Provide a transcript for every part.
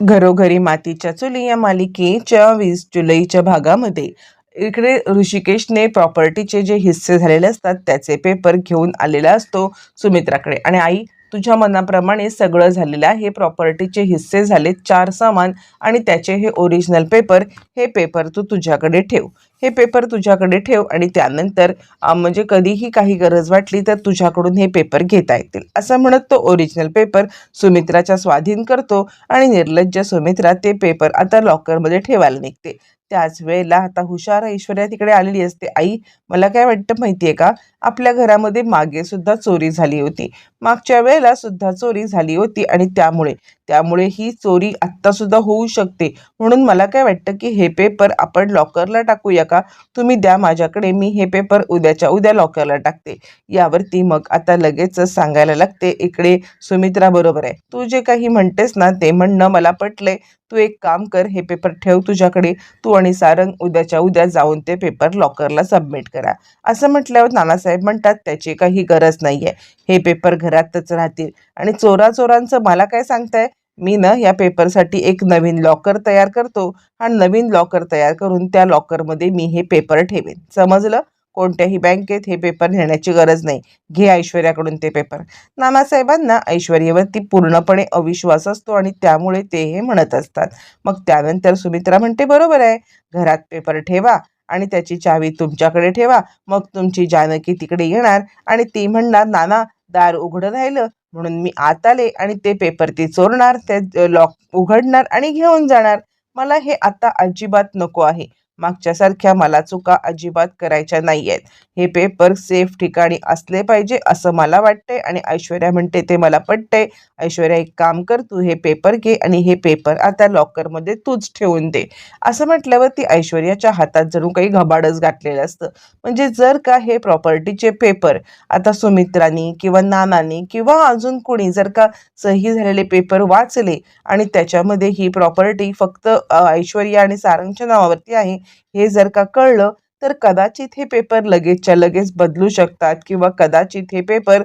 घरोघरी मातीच्या चुली या मालिकेच्या वीस जुलैच्या भागामध्ये. इकडे ऋषिकेशने प्रॉपर्टीचे जे हिस्से झालेले असतात त्याचे पेपर घेऊन आलेला असतो सुमित्राकडे. आणि आई तुझ्या मनाप्रमाणे सगळं झालेलं आहे. प्रॉपर्टीचे हिस्से झाले चार सामान आणि त्याचे हे ओरिजिनल पेपर हे पेपर तू तुझ्याकडे ठेव. हे पेपर तुझ्याकडे ठेव आणि त्यानंतर म्हणजे कधीही काही गरज वाटली तर तुझ्याकडून हे पेपर घेता येतील. असं म्हणत तो ओरिजिनल पेपर सुमित्राच्या स्वाधीन करतो आणि निर्लज्ज सुमित्रा ते पेपर आता लॉकरमध्ये ठेवायला निघते. त्याच वेळेला आता हुशार ऐश्वर्या तिकडे आलेली असते. आई मला काय वाटतं माहिती आहे का? आपल्या घरामध्ये मागे सुद्धा चोरी झाली होती. मागच्या वेळेला सुद्धा चोरी झाली होती आणि त्यामुळे त्यामुळे ही चोरी आत्ता सुद्धा होऊ शकते. म्हणून मला काय वाटतं की हे पेपर आपण लॉकरला टाकूया का? तुम्ही द्या माझ्याकडे मी हे पेपर उद्याच्या उद्या लॉकरला टाकते. यावरती मग आता लगेचच सांगायला लागते. इकडे सुमित्रा बरोबर आहे. तू जे काही म्हणतेस ना ते म्हणणं मला पटलंय. तू एक काम कर हे पेपर ठेव तुझ्याकडे. तू आणि सारंग उद्याच्या उद्या जाऊन ते पेपर लॉकरला सबमिट करा. असं म्हटल्यावर नानासाहेब म्हणतात त्याची काही गरज नाही आहे हे पेपर घरातच राहतील. आणि चोरा चोरांचं मला काय सांगताय? मी ना या पेपरसाठी एक नवीन लॉकर तयार करतो. हा नवीन लॉकर तयार करून त्या लॉकरमध्ये मी हे पेपर ठेवेन. समजलं? कोणत्याही बँकेत हे पेपर नेण्याची गरज नाही. घे ऐश्वर्याकडून ते पेपर. नानासाहेबांना ऐश्वर्यावरती पूर्णपणे अविश्वास असतो आणि त्यामुळे ते हे म्हणत असतात. मग त्यानंतर सुमित्रा म्हणते बरोबर आहे. घरात पेपर ठेवा आणि त्याची चावी तुमच्याकडे ठेवा. मग तुमची जानकी तिकडे येणार आणि ती म्हणणार नाना दार उघडं राहिलं. म्हणून मी आत आले आणि ते पेपर ती चोरणार ते लॉक उघडणार आणि घेऊन जाणार. मला हे आता अजिबात नको आहे. मागच्यासारख्या मला चुका अजिबात करायच्या नाही आहेत हे पेपर सेफ ठिकाणी असले पाहिजे असं मला वाटतंय आणि ऐश्वर्या म्हणते ते मला पटतंय. ऐश्वर्या एक काम कर तू हे पेपर घे आणि हे पेपर आता लॉकरमध्ये तूच ठेवून दे. असं म्हटल्यावर ती ऐश्वर्याच्या हातात जणू काही घबाडच घातलेलं असतं. म्हणजे जर का हे प्रॉपर्टीचे पेपर आता सुमित्रानी किंवा नानानी किंवा अजून कोणी जर का सही झालेले पेपर वाचले आणि त्याच्यामध्ये ही प्रॉपर्टी फक्त ऐश्वर्या आणि सारंगच्या नावावरती आहे हे जर का कळलं तर कदाचित हे पेपर लगेचच्या लगेच बदलू शकतात किंवा कदाचित हे पेपर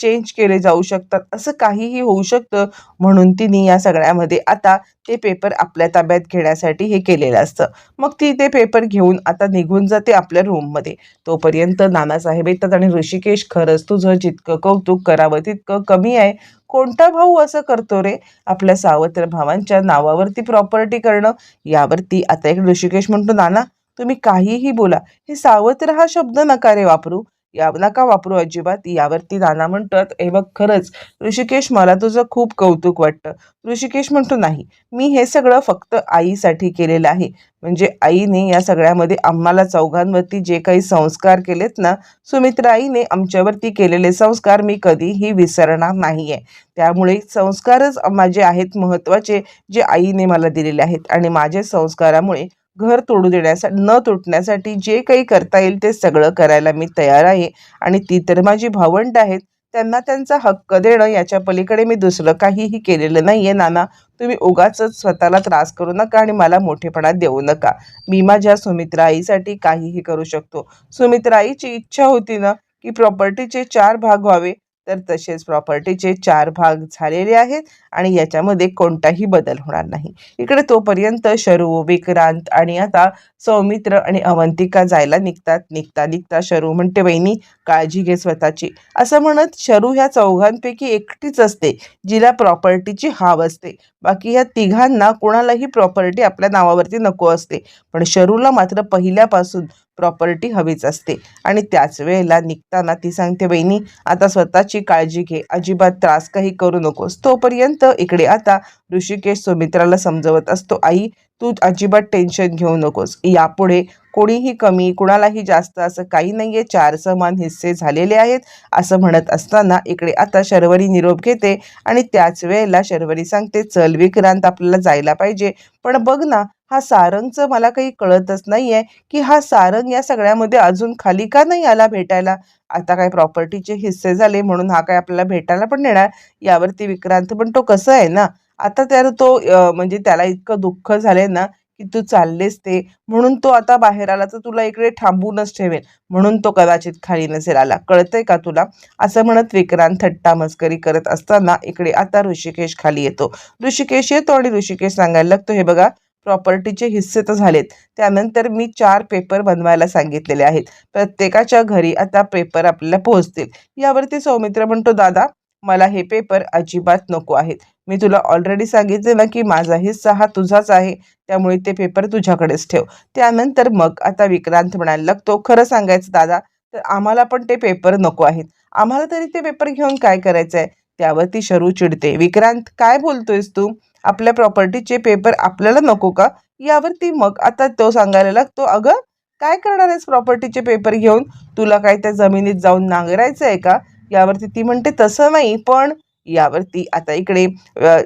चेंज केले जाऊ शकतात. असं काहीही होऊ शकतं म्हणून तिने या सगळ्यामध्ये आता ते पेपर आपल्या ताब्यात घेण्यासाठी हे केलेलं असतं. मग ती ते पेपर घेऊन आता निघून जाते आपल्या रूममध्ये तोपर्यंत नानासाहेब येतात आणि ऋषिकेश खरंच तुझं जितकं कौतुक करावं तितकं कमी आहे. कोणता भाऊ असं करतो रे? आपल्या सावत्र भावांच्या नावावरती प्रॉपर्टी करणं. यावरती आता एक ऋषिकेश म्हणतो नाना तुम्ही काहीही बोला. हे सावत्र हा शब्द नका रे वापरू. या नका वापरू अजिबात. यावरती नाना म्हणतात हे बघ खरंच ऋषिकेश मला तुझं खूप कौतुक वाटतं. ऋषिकेश म्हणतो नाही. मी हे सगळं फक्त आईसाठी केलेलं आहे. म्हणजे आईने या सगळ्यामध्ये आम्हाला चौघांवरती जे काही संस्कार केलेत ना सुमित्रा आईने आमच्यावरती केलेले संस्कार मी कधीही विसरणार नाही आहे त्यामुळे संस्कारच माझे आहेत महत्त्वाचे जे आईने मला दिलेले आहेत. आणि माझ्या संस्कारामुळे घर तोडू देण्यासाठी न तुटण्यासाठी जे काही करता येईल ते सगळं करायला मी तयार आहे. आणि ती तर माझी भावंड आहेत. त्यांना त्यांचा हक्क देणं याच्या पलीकडे मी दुसरं काहीही केलेलं नाही आहे नाना तुम्ही उगाच स्वतःला त्रास करू नका आणि मला मोठेपणा देऊ नका. मी माझ्या सुमित्रा आईसाठी काहीही करू शकतो. सुमित्रा आईची इच्छा होती ना की प्रॉपर्टीचे चार भाग व्हावे. तर तसेच प्रॉपर्टीचे चार भाग झालेले आहेत आणि याच्यामध्ये कोणताही बदल होणार नाही. इकडे तोपर्यंत शरू विक्रांत आणि आता सौमित्र आणि अवंतिका जायला निघतात. निघता निघता शरू म्हणते वहिनी काळजी घे स्वतःची. असं म्हणत शरू ह्या चौघांपैकी एकटीच असते जिला प्रॉपर्टीची हाव असते. बाकी ह्या तिघांना कोणालाही प्रॉपर्टी आपल्या नावावरती नको असते. पण शरूला मात्र पहिल्यापासून प्रॉपर्टी हवीच असते. आणि त्याच वेळेला निघताना ती सांगते बहिणी आता स्वतःची काळजी घे. अजिबात त्रास काही करू नकोस. तोपर्यंत इकडे आता ऋषिकेश सुमित्राला समजवत असतो आई तू अजिबात टेन्शन घेऊ नकोस. यापुढे कोणीही कमी कुणालाही जास्त असं काही नाहीये. चार समान हिस्से झालेले आहेत. असं म्हणत असताना इकडे आता शर्वरी निरोप घेते आणि त्याच वेळेला शर्वरी सांगते चल विक्रांत आपल्याला जायला पाहिजे. पण बघ ना हा सारंगचं मला काही कळतच नाहीये की हा सारंग या सगळ्यामध्ये अजून खाली का नाही आला भेटायला? आता काय प्रॉपर्टीचे हिस्से झाले म्हणून हा काय आपल्याला भेटायला पण येणार यावरती विक्रांत पण तो कसं आहे ना? आता तर तो म्हणजे त्याला इतकं दुःख झालंय ना की तू चाललेस ते. म्हणून तो आता बाहेर आला तर तुला इकडे थांबूनच ठेवेल म्हणून तो कदाचित खाली नसेल आला. कळतंय का तुला? असं म्हणत विक्रांत थट्टा मस्करी करत असताना इकडे आता ऋषिकेश खाली येतो. ऋषिकेश येतो आणि ऋषिकेश सांगायला लागतो हे बघा प्रॉपर्टीचे हिस्से तर झालेत. त्यानंतर मी चार पेपर बनवायला सांगितलेले आहेत. प्रत्येकाच्या घरी आता पेपर आपल्याला पोहोचतील. यावरती सौमित्र म्हणतो दादा मला हे पेपर अजिबात नको आहेत. मी तुला ऑलरेडी सांगितले ना की माझा हिस्सा हा तुझाच आहे. त्यामुळे ते पेपर तुझ्याकडेच ठेव. त्यानंतर मग आता विक्रांत म्हणायला लागतो खरं सांगायचं दादा तर आम्हाला पण ते पेपर नको आहेत. आम्हाला तरी ते पेपर घेऊन काय करायचं आहे त्यावरती शरू चिडते. विक्रांत काय बोलतोयस तू? आपल्या प्रॉपर्टीचे पेपर आपल्याला नको का? यावरती मग आता तो सांगायला लागतो अगं काय करणार आहेस प्रॉपर्टीचे पेपर घेऊन? तुला काय त्या जमिनीत जाऊन नांगरायचं आहे का? यावरती ती म्हणते तसं नाही पण यावरती आता इकडे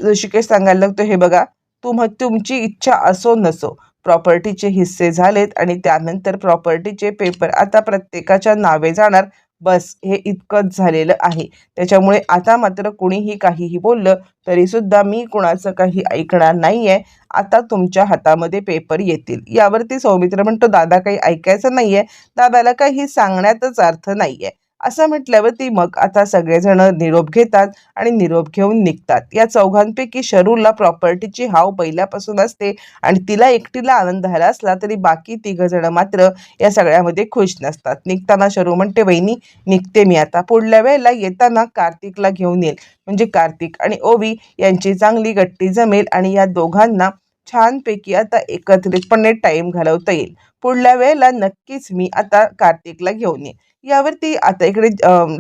ऋषिकेश सांगायला लागतो हे बघा तुम तुमची इच्छा असो नसो प्रॉपर्टीचे हिस्से झालेत आणि त्यानंतर प्रॉपर्टीचे पेपर आता प्रत्येकाच्या नावे जाणार बस हे इतकंच झालेलं आहे. त्याच्यामुळे आता मात्र कुणीही काहीही बोललं तरीसुद्धा मी कुणाचं काही ऐकणार नाही आहे आता तुमच्या हातामध्ये पेपर येतील. यावरती सौमित्र म्हणतो दादा काही ऐकायचं नाही आहे दादाला काही सांगण्यातच अर्थ नाही आहे असं म्हटल्यावरती मग आता सगळेजण निरोप घेतात आणि निरोप घेऊन निघतात. या चौघांपैकी शरूला प्रॉपर्टीची हाव पहिल्यापासून असते आणि तिला एकटीला आनंद झाला असला तरी बाकी तिघ जण मात्र या सगळ्यामध्ये खुश नसतात. निघताना शरू म्हणते वहिनी निघते मी आता. पुढल्या वेळेला येताना कार्तिकला घेऊन येईल. म्हणजे कार्तिक आणि ओवी यांची चांगली गट्टी जमेल आणि या दोघांना छानपैकी आता एकत्रितपणे टाईम घालवता येईल. पुढल्या वेळेला नक्कीच मी आता कार्तिकला घेऊन येईन. यावरती आता इकडे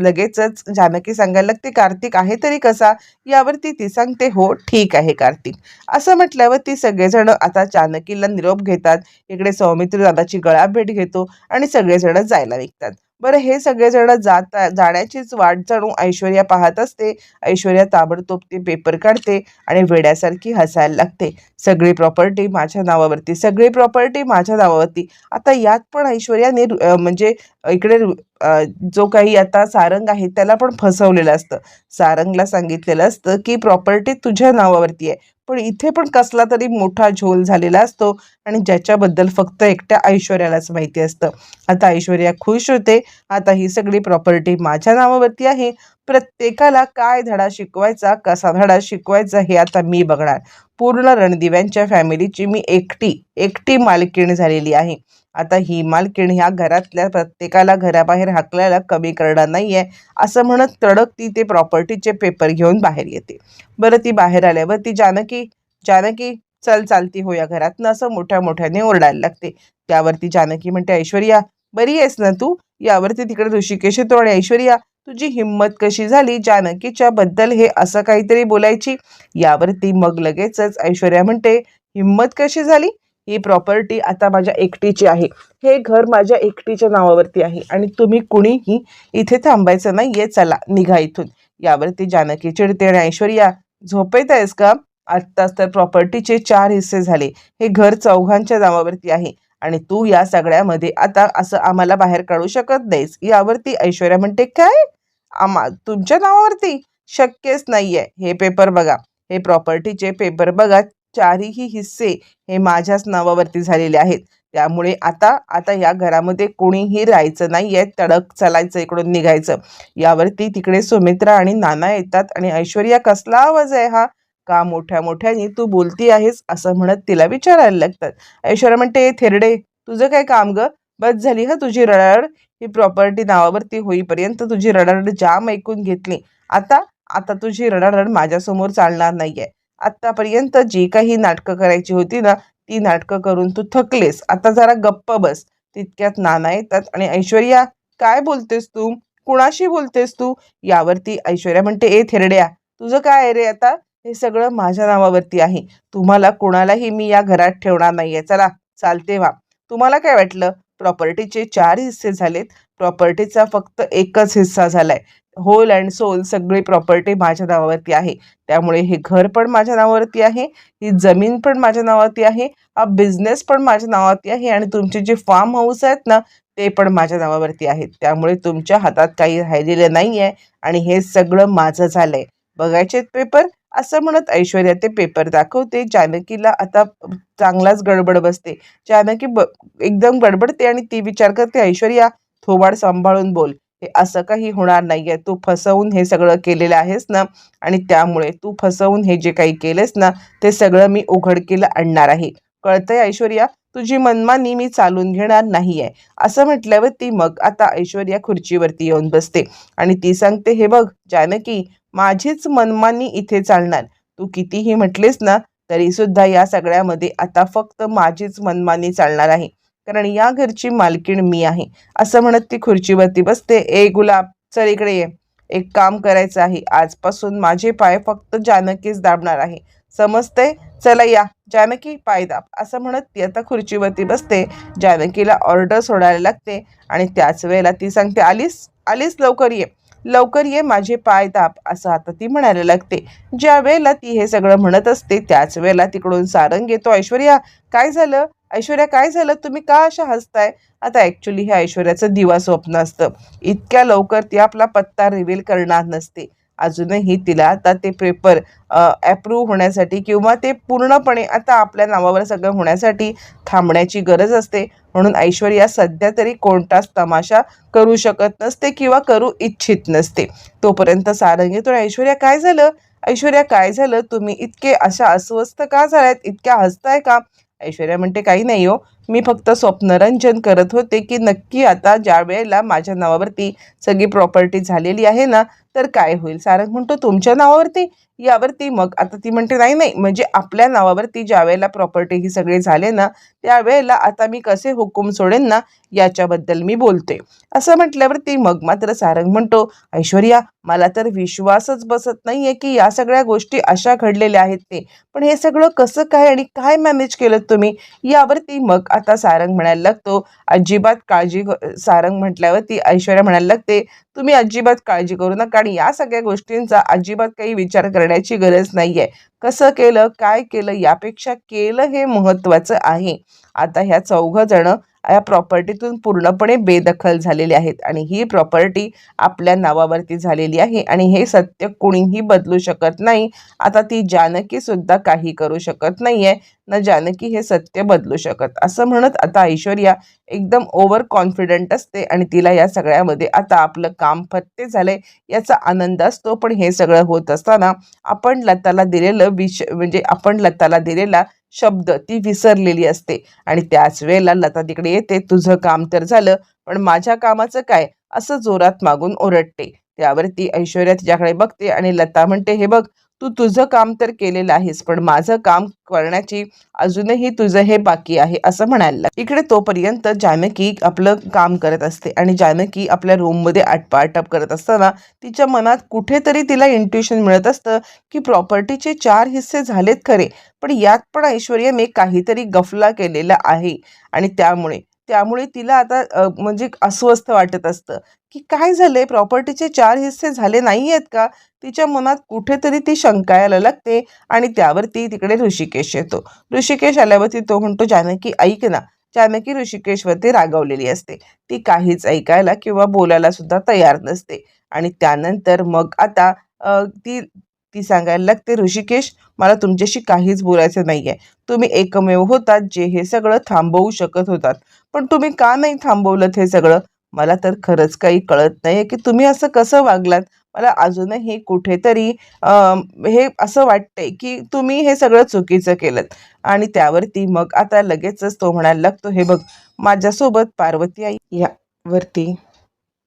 लगेचच जानकी सांगायला लागते कार्तिक आहे तरी कसा? यावरती ती सांगते हो ठीक आहे कार्तिक. असं म्हटल्यावर ती सगळेजण आता जानकीला निरोप घेतात. इकडे सौमित्र दादाची गळा भेट घेतो आणि सगळेजण जायला निघतात. बरं हे सगळेजण जात जाण्याचीच वाट जाणू ऐश्वर्या पाहत असते. ऐश्वर्या ताबडतोब ते पेपर काढते आणि वेड्यासारखी हसायला लागते. सगळी प्रॉपर्टी माझ्या नावावरती सगळी प्रॉपर्टी माझ्या नावावरती. आता यात पण ऐश्वर्याने रु- म्हणजे इकडे जो काही आता सारंग आहे त्याला पण फसवलेलं असतं. सारंगला सांगितलेलं असतं की प्रॉपर्टी तुझ्या नावावरती आहे. पण इथे पण कसला तरी मोठा झोल झालेला असतो आणि ज्याच्याबद्दल फक्त एकट्या ऐश्वर्यालाच माहिती असतं. आता ऐश्वर्या खुश होते. आता ही सगळी प्रॉपर्टी माझ्या नावावरती आहे. प्रत्येकाला काय धडा शिकवायचा कसा धडा शिकवायचा हे आता मी बघणार. पूर्ण रणदिव्यांच्या फॅमिलीची मी एकटी एकटी मालकीण झालेली आहे. आता ही मालकीण ह्या घरातल्या प्रत्येकाला घराबाहेर हाकलायला कमी करणार नाही आहे असं म्हणत तडक ती ते प्रॉपर्टीचे पेपर घेऊन बाहेर येते. बरं ती बाहेर आल्यावर ती जानकी जानकी चल चालती हो या घरातनं असं मोठ्या मोठ्याने ओरडायला लागते. त्यावरती जानकी म्हणते ऐश्वर्या बरी आहेस ना तू? यावरती तिकडे ऋषिकेश येतो आणि ऐश्वर्या तुझी हिंमत कशी झाली? जानकीच्या बद्दल हे असं काहीतरी बोलायची? यावरती मग लगेचच ऐश्वर्या म्हणते हिंमत कशी झाली? ही प्रॉपर्टी आता माझ्या एकटीची आहे. हे घर माझ्या एकटीच्या नावावरती आहे आणि तुम्ही कुणीही इथे थांबायचं नाही ये चला निघा इथून. यावरती जानकी चिडते आणि ऐश्वर्या झोपेत आहेस का? आत्ताच तर प्रॉपर्टीचे चार हिस्से झाले. हे घर चौघांच्या नावावरती आहे. आणि तू या सगळ्यामध्ये आता असं आम्हाला बाहेर काढू शकत नाहीस. यावरती ऐश्वर्या म्हणते काय? आम्हा तुमच्या नावावरती? शक्यच नाहीये. हे पेपर बघा. हे प्रॉपर्टीचे पेपर बघा. चारही हिस्से हे माझ्याच नावावरती झालेले आहेत. त्यामुळे आता आता या घरामध्ये कोणीही राहायचं नाहीये. तडक चालायचं इकडून निघायचं. यावरती तिकडे सुमित्रा आणि नाना येतात आणि ऐश्वर्या कसला आवाज आहे हा? का मोठ्या मोठ्याने तू बोलती आहेस असं म्हणत तिला विचारायला लागतात. ऐश्वर्या म्हणते "ए, थेरडे तुझं काय काम ग? बस झाली हा तुझी रडारड. ही प्रॉपर्टी नावावरती होईपर्यंत तुझी रडारड जाम ऐकून घेतली. आता आता तुझी रडारड माझ्यासमोर चालणार नाहीये. आतापर्यंत जी काही नाटकं करायची होती ना ती नाटकं करून तू थकलेस. आता जरा गप्प बस. तितक्यात नाना येतात आणि ऐश्वर्या काय बोलतेस तू? कुणाशी बोलतेस तू? यावरती ऐश्वर्या म्हणते ए थेरड्या तुझं काय आहे रे आता? हे सगळं माझ्या नावावरती आहे. तुम्हाला कोणालाही मी या घरात ठेवणार नाही आहे चला चालते वा. तुम्हाला काय वाटलं? प्रॉपर्टीचे चार हिस्से झालेत. प्रॉपर्टीचा फक्त एकच हिस्सा झालाय. होल अँड सोल सगळी प्रॉपर्टी माझ्या नावावरती आहे. त्यामुळे हे घर पण माझ्या नावावरती आहे. ही जमीन पण माझ्या नावावरती आहे. हा बिझनेस पण माझ्या नावावरती आहे आणि तुमचे जे फार्म हाऊस आहेत ना ते पण माझ्या नावावरती आहेत. त्यामुळे तुमच्या हातात काही राहिलेलं नाही आहे आणि हे सगळं माझं झालंय. बघायचे पेपर असं म्हणत ऐश्वर्या ते पेपर दाखवते. जानकीला आता चांगलाच गडबड बसते. जानकी ब एकदम गडबडते आणि ती विचार करते ऐश्वर्या थोबाड सांभाळून बोल. हे असं काही होणार नाहीये. तू फसवून हे सगळं केलेलं आहेस ना? आणि त्यामुळे तू फसवून हे जे काही केलेस ना ते सगळं मी उघडकीला आणणार आहे. कळतंय ऐश्वर्या? तुझी मनमानी मी चालून घेणार नाही आहे असं म्हटल्यावर ती मग आता ऐश्वर्या खुर्चीवरती येऊन बसते. आणि ती सांगते हे बघ जानकी माझीच मनमानी इथे चालणार. तू कितीही म्हटलीस ना तरी सुद्धा या सगळ्यामध्ये आता फक्त माझीच मनमानी चालणार आहे. कारण या घरची मालकीण मी आहे. असं म्हणत ती खुर्चीवरती बसते. ए गुलाब चल इकडे ये. एक काम करायचं आहे. आजपासून माझे पाय फक्त जानकीच दाबणार आहे. समजते चला या. जानकी पाय दाब असं म्हणत ती आता खुर्चीवरती बसते. जानकीला ऑर्डर सोडायला लागते. आणि त्याच वेळेला ती सांगते आलीस? आलीस? लवकर ये. लवकर ये माझे पाय दाब. असं आता ती म्हणायला लागते. ज्या वेळेला ती हे सगळं म्हणत असते त्याच वेळेला तिकडून सारंग येतो ऐश्वर्या काय झालं? ऐश्वर्या काय झालं? तुम्ही का अशा हसताय? आता ॲक्च्युली हे ऐश्वर्याचं दिवा स्वप्न असतं. इतक्या लवकर ती आपला पत्ता रिव्हील करणार नसते. अजूनही तिला आता ते पेपर ॲप्रूव्ह होण्यासाठी किंवा ते पूर्णपणे आता आपल्या नावावर सगळं होण्यासाठी थांबण्याची गरज असते. म्हणून ऐश्वर्या सध्या तरी कोणताच तमाशा करू शकत नसते किंवा करू इच्छित नसते. तोपर्यंत सारंग येतो ऐश्वर्या काय झालं? ऐश्वर्या काय झालं? तुम्ही इतके अशा अस्वस्थ का झाल्यात? इतक्या हसताय का? ऐश्वर्या म्हणते काही नाही हो. मी फक्त स्वप्नरंजन करत होते की नक्की आता ज्या वेळेला माझ्या नावावरती सगळी प्रॉपर्टी झालेली आहे ना तर काय होईल? सारंग म्हणतो तुमच्या नावावरती? यावरती मग आता ती म्हणते नाही नाही म्हणजे आपल्या नावावरती ज्या वेळेला प्रॉपर्टी ही सगळे झाले ना त्यावेळेला आता मी कसे हुकूम सोडेन ना याच्याबद्दल मी बोलते. असं म्हटल्यावरती मग मात्र सारंग म्हणतो ऐश्वर्या मला तर विश्वासच बसत नाही आहे की या सगळ्या गोष्टी अशा घडलेल्या आहेत ते. पण हे सगळं कसं काय आणि काय मॅनेज केलं तुम्ही? यावरती मग आता सारंग म्हणायला लागतो अजिबात काळजी सारंग म्हटल्यावरती ऐश्वर्या म्हणायला लागते तुम्ही अजिबात काळजी करू नका आणि या सगळ्या गोष्टींचा अजिबात काही विचार करण्याची गरज नाही आहे कसं केलं काय केलं यापेक्षा केलं हे महत्त्वाचं आहे. आता ह्या चौघं जणं या प्रॉपर्टीतून पूर्णपणे बेदखल झालेले आहेत. आणि ही प्रॉपर्टी आपल्या नावावरती झालेली आहे. आणि हे सत्य कुणीही बदलू शकत नाही. आता ती जानकी सुद्धा काही करू शकत नाही आहे न जानकी हे सत्य बदलू शकत. असं म्हणत आता ऐश्वर्या एकदम ओव्हर कॉन्फिडंट असते. आणि तिला या सगळ्यामध्ये आता आपलं काम फत्ते झालंय. याचा आनंद असतो. पण हे सगळं होत असताना आपण लताला दिलेलं विष म्हणजे आपण लताला दिलेला शब्द ती विसरलेली असते. आणि त्याच वेळेला लता तिकडे येते तुझं काम तर झालं पण माझ्या कामाचं काय? असं जोरात मागून ओरडते. त्यावरती ऐश्वर्या तिच्याकडे बघते आणि लता म्हणते हे बघ तू तुझं काम तर केलेलं आहेस पण माझं काम करण्याची अजूनही तुझं हे बाकी आहे असं म्हणायला इकडे तोपर्यंत जानकी आपलं काम करत असते आणि जानकी आपल्या रूममध्ये आटपाटप करत असताना तिच्या मनात कुठेतरी तिला इंट्युशन मिळत असतं की प्रॉपर्टीचे चार हिस्से झालेत खरे पण यात पण ऐश्वर्याने काहीतरी गफला केलेला आहे आणि त्यामुळे त्यामुळे तिला आता म्हणजे अस्वस्थ वाटत असतं. की काय झालंय? प्रॉपर्टीचे चार हिस्से झाले नाही आहेत का? तिच्या मनात कुठेतरी ती शंका यायला लागते आणि त्यावरती तिकडे ऋषिकेश येतो. ऋषिकेश आल्यावरती तो म्हणतो जानकी ऐक ना. जानकी ऋषिकेशवरती रागवलेली असते. ती काहीच ऐकायला किंवा बोलायला सुद्धा तयार नसते. आणि त्यानंतर मग आता ती ती सांगायला लागते ऋषिकेश मला तुमच्याशी काहीच बोलायचं नाही आहे तुम्ही एकमेव होतात जे हे सगळं थांबवू शकत होतात. पण तुम्ही का नाही थांबवलं हे सगळं? मला तर खरंच काही कळत नाही की तुम्ही असं कसं वागलात? मला अजूनही कुठेतरी हे असं वाटतंय की तुम्ही हे सगळं चुकीचं केलं आणि त्यावरती मग आता लगेचच तो म्हणायला लागतो हे बघ माझ्यासोबत पार्वती आई यावरती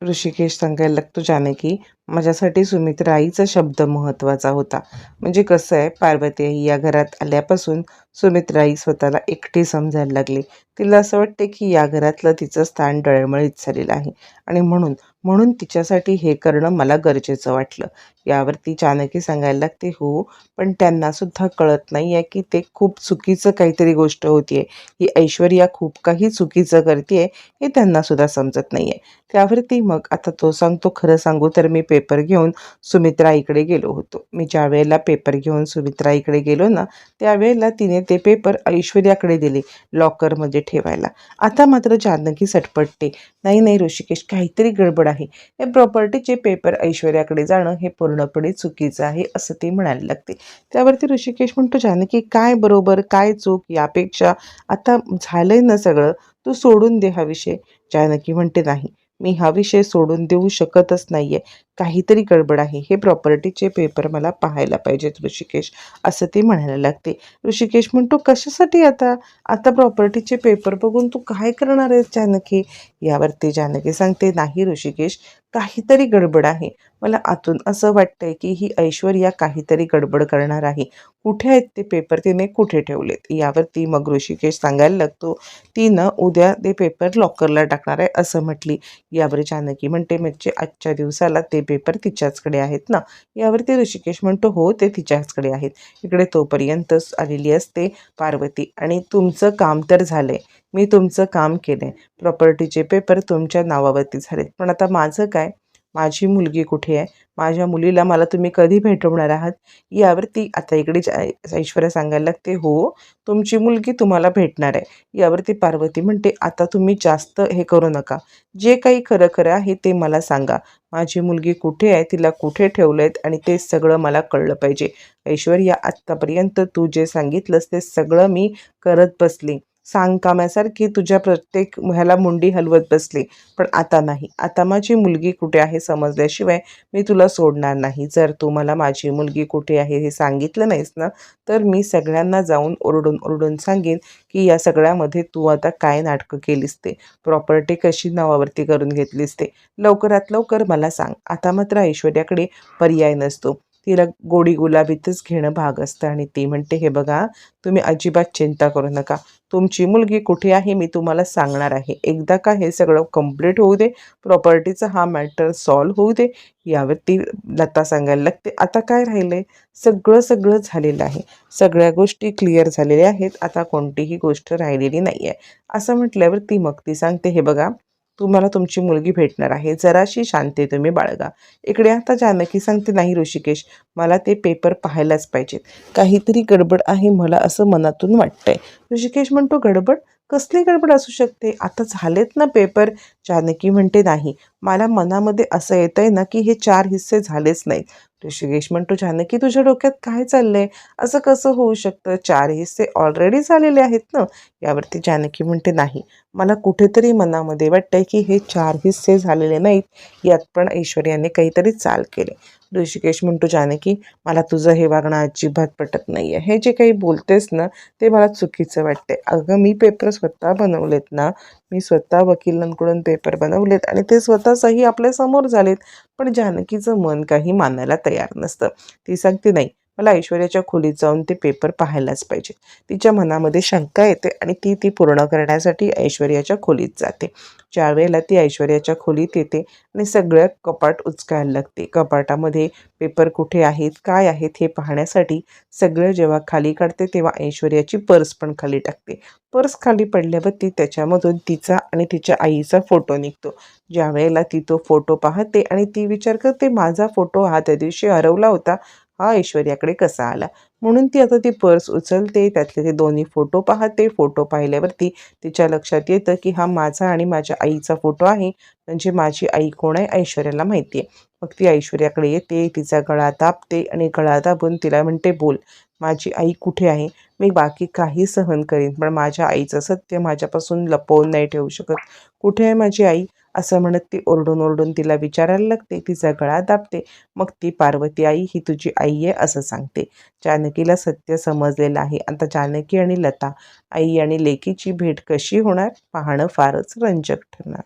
ऋषिकेश सांगायला लागतो जानकी माझ्यासाठी सुमित्रा आईचा शब्द महत्त्वाचा होता. म्हणजे कसं आहे पार्वती आई या घरात आल्यापासून सुमित्रा स्वतःला एकटी समजायला लागली. तिला असं वाटते की या घरातलं तिचं स्थान डळमळीत झालेलं आहे. आणि म्हणून म्हणून तिच्यासाठी हे करणं मला गरजेचं वाटलं. यावरती चानकी सांगायला लागते हो पण त्यांना सुद्धा कळत नाही आहे की ते खूप चुकीचं काहीतरी गोष्ट होती आहे ही ऐश्वर्या खूप काही चुकीचं करते हे त्यांना सुद्धा समजत नाही आहे त्यावरती मग आता तो सांगतो खरं सांगू तर मी पेपर घेऊन सुमित्रा इकडे गेलो होतो. मी ज्या वेळेला पेपर घेऊन सुमित्रा इकडे गेलो ना त्यावेळेला तिने ते पेपर ऐश्वर्याकडे दिले लॉकरमध्ये ठेवायला. आता मात्र जानकी सटपटते. नाही नाही ऋषिकेश काहीतरी गडबड आहे. हे प्रॉपर्टीचे पेपर ऐश्वर्याकडे जाणं हे पूर्णपणे चुकीचं आहे असं ते म्हणायला लागते. त्यावरती ऋषिकेश म्हणतो जानकी काय बरोबर काय चूक यापेक्षा आता झालंय ना सगळं तू सोडून दे हा विषय. जानकी म्हणते नाही मी हा विषय सोडून देऊ शकतच नाही आहे काहीतरी गडबड आहे. हे प्रॉपर्टीचे पेपर मला पाहायला पाहिजेत ऋषिकेश असं ती म्हणायला लागते. ऋषिकेश म्हणतो कशासाठी आता? आता प्रॉपर्टीचे पेपर बघून तू काय करणार आहेस जानकी? यावरती जानकी सांगते नाही ऋषिकेश काहीतरी गडबड आहे. मला आतून असं वाटतंय की ही ऐश्वर्या काहीतरी गडबड करणार आहे. कुठे आहेत ते पेपर तिने कुठे ठेवलेत? यावरती मग ऋषिकेश सांगायला लागतो तिनं उद्या ते पेपर लॉकरला टाकणार आहे असं म्हटली. यावर जानकी म्हणते म्हणजे आजच्या दिवसाला ते पेपर तिच्याचकडे आहेत ना? यावरती ऋषिकेश म्हणतो हो ते तिच्याचकडे आहेत. इकडे तोपर्यंत आलेली असते पार्वती आणि तुमचं काम तर झालंय. मी तुमचं काम केले प्रॉपर्टीचे पेपर तुमच्या नावावरती झाले पण आता माझं काय? माझी मुलगी कुठे आहे? माझ्या मुलीला मला तुम्ही कधी भेटवणार आहात? यावरती आता इकडे जा- ऐश्वर्या सांगायला लागते हो तुमची मुलगी तुम्हाला भेटणार आहे. यावरती पार्वती म्हणते आता तुम्ही जास्त हे करू नका. जे काही खरं खरं आहे ते मला सांगा. माझी मुलगी कुठे आहे? तिला कुठे ठेवलं आणि ते सगळं मला कळलं पाहिजे. ऐश्वर्या आत्तापर्यंत तू जे सांगितलंस ते सगळं मी करत बसली. सांगकाम्यासारखी तुझ्या प्रत्येक ह्याला मुंडी हलवत बसली. पण आता नाही. आता माझी मुलगी कुठे आहे समजल्याशिवाय मी तुला सोडणार नाही. जर तू मला माझी मुलगी कुठे आहे हे सांगितलं नाहीस ना तर मी सगळ्यांना जाऊन ओरडून ओरडून सांगेन की या सगळ्यामध्ये तू आता काय नाटकं केलीस ते? प्रॉपर्टी कशी नावावरती करून घेतलीस ते? लवकरात लवकर मला सांग. आता मात्र ऐश्वर्याकडे पर्याय नसतो. तिला गोडी गुलाबीतच घेणं भाग असतं आणि ती म्हणते हे बघा तुम्ही अजिबात चिंता करू नका. तुमची मुलगी कुठे आहे मी तुम्हाला सांगणार आहे. एकदा का हे सगळं कंप्लीट होऊ दे प्रॉपर्टीचा हा मॅटर सॉल्व होऊ दे. यावरती लता सांगायला लागते आता काय राहिलं आहे सगळं सगळं झालेलं आहे. सगळ्या गोष्टी क्लिअर झालेल्या आहेत. आता कोणतीही गोष्ट राहिलेली नाही आहे असं म्हटल्यावर ती मग ती सांगते हे बघा तुम्हाला तुमची मुलगी भेटणार आहे. जराशी शांती तुम्ही बाळगा. इकडे आता जानकी सांगते नाही ऋषिकेश मला ते पेपर पाहायलाच पाहिजेत. काहीतरी गडबड आहे मला असं मनातून वाटतंय. ऋषिकेश म्हणतो गडबड? कसली गडबड असू शकते? आता झालेत ना पेपर जानकी म्हणते नाही. मला मनामध्ये असं येतं आहे ना की हे चार हिस्से झालेच नाहीत. ऋषिकेश म्हणतो जानकी तुझ्या डोक्यात काय चाललंय? असं कसं होऊ शकतं? चार हिस्से ऑलरेडी झालेले आहेत ना. यावरती जानकी म्हणते नाही मला कुठेतरी मनामध्ये वाटतंय की हे चार हिस्से झालेले नाहीत. यात पण ऐश्वर्याने काहीतरी चाल केले. ऋषिकेश म्हणतो जानकी मला तुझं हे वागणं अजिबात पटत नाही आहे हे जे काही बोलतेस ना ते मला चुकीचं वाटते अगं मी पेपर स्वतः बनवलेत ना. मी स्वतः वकिलांकडून पेपर बनवलेत आणि ते स्वतः सही आपल्यासमोर झालेत पण जानकीचं मन काही मानायला तयार नसतं. ती सांगते नाही मला ऐश्वर्याच्या खोलीत जाऊन ते पेपर पाहायलाच पाहिजे. तिच्या मनामध्ये शंका येते आणि ती ती पूर्ण करण्यासाठी ऐश्वर्याच्या खोलीत जाते. ज्या वेळेला ती ऐश्वर्याच्या खोलीत येते आणि सगळं कपाट उचकायला लागते. कपाटामध्ये पेपर कुठे आहेत काय आहेत हे पाहण्यासाठी सगळं जेव्हा खाली काढते तेव्हा ऐश्वर्याची पर्स पण खाली टाकते. पर्स खाली पडल्यावर ती त्याच्यामधून तिचा आणि तिच्या आईचा फोटो निघतो. ज्या वेळेला ती तो फोटो पाहते आणि ती विचार करते माझा फोटो हा त्या दिवशी हरवला होता. हा ऐश्वर्याकडे कसा आला? म्हणून ती आता ती पर्स उचलते त्यातले ते दोन्ही फोटो पाहते. फोटो पाहिल्यावरती तिच्या लक्षात येतं की हा माझा आणि माझ्या आईचा फोटो आहे. म्हणजे माझी आई कोण आहे? ऐश्वर्याला माहिती आहे. मग ती ऐश्वर्याकडे येते तिचा गळा दाबते आणि गळा दाबून तिला म्हणते बोल माझी आई कुठे आहे? मी बाकी काही सहन करीन पण माझ्या आईचं सत्य माझ्यापासून लपवून नाही ठेवू शकत. कुठे आहे माझी आई? असं म्हणत ती ओरडून ओरडून तिला विचारायला लागते. तिचा गळा दाबते. मग ती पार्वती आई ही तुझी आई आहे असं सांगते. जानकीला सत्य समजलेलं आहे. आता जानकी आणि लता आई आणि लेकीची भेट कशी होणार? पाहणं फारच रंजक ठरणार.